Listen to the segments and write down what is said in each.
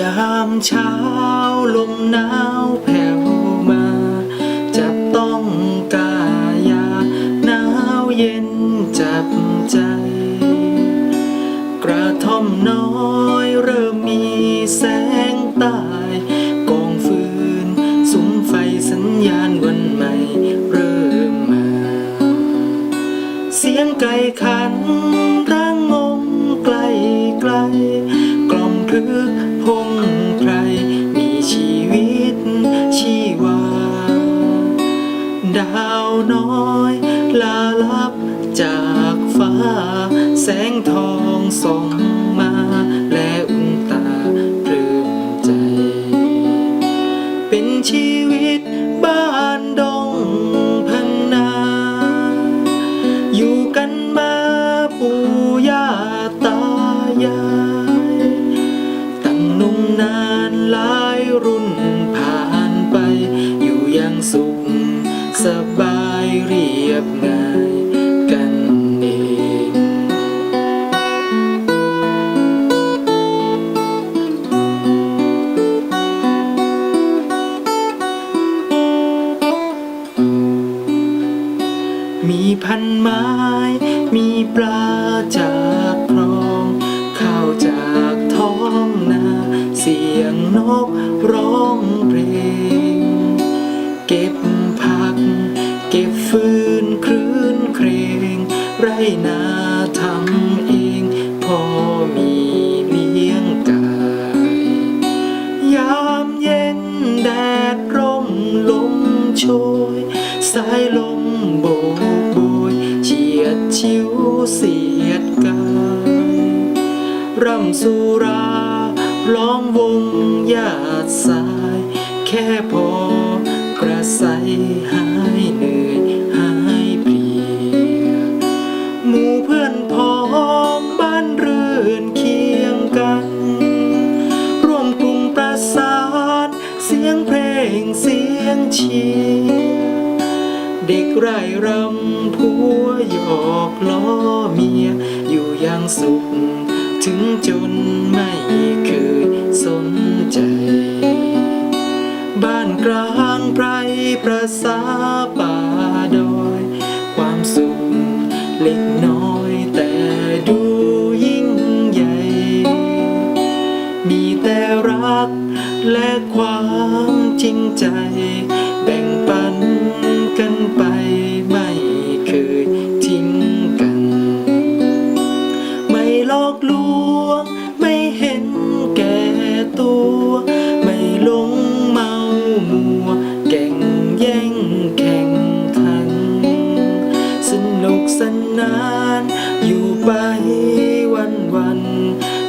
ยามเช้าลมหนาวแผ่วมา จับต้องกายาหนาวเย็นจับใจ กระท่อมน้อยเริ่มมีแสงใต้กองฟืน สุมไฟสัญญาณวันใหม่เริ่มมา เสียงไก่ขันร่างงงไกลไกลกล่อมคึก ฟ้า แสงทองส่องมา และอุ่นตาปลื้มใจ เป็นชีวิตบ้านดงพันนา อยู่กันมาปู่ย่าตายายตั้งนุ่มนานหลายรุ่นผ่านไป อยู่อยังสุขสบายเรียบง่าย มีพันไม้ มีปลาจากคลองข้าวจากท้องนา เสียงนกร้องเพลง เก็บผัก เก็บฟืนคลื่นเครง ไรนาทำเองพอมีเลี้ยงกายยามเย็นแดดร่มลมโชยสายลม ชิวเสียดกายร่ำสุราล้อมวงญาติสาย แค่พอกระใสหายเหนื่อยหายเพลียหมู่เพื่อนพ้องบ้านเรือนเคียงกัน ร่วมกลุ่มประสานเสียงเพลงเสียงเชียร์ เด็กไร่รำผัวหยอกล้อเมีย อยู่อยังสุข ถึงจนไม่เคยสนใจ บ้านกลางไพรประสาป่าดอย ความสุขเล็กน้อยแต่ดูยิ่งใหญ่ มีแต่รักและความจริงใจานอยู่ไปวันวัน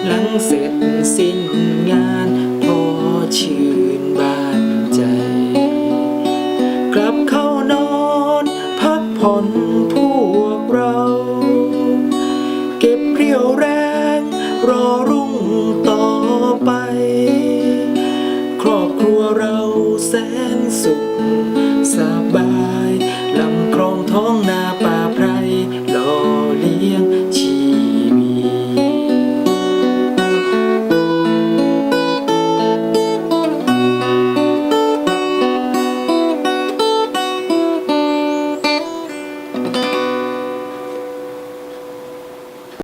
หลังเสร็จสิ้นงานพอชื่นบานใจ กลับเข้านอนพักผ่อนพวกเรา เก็บเรี่ยวแรงรอรุ่งต่อไป ครอบครัวเราแสนสุขสบาย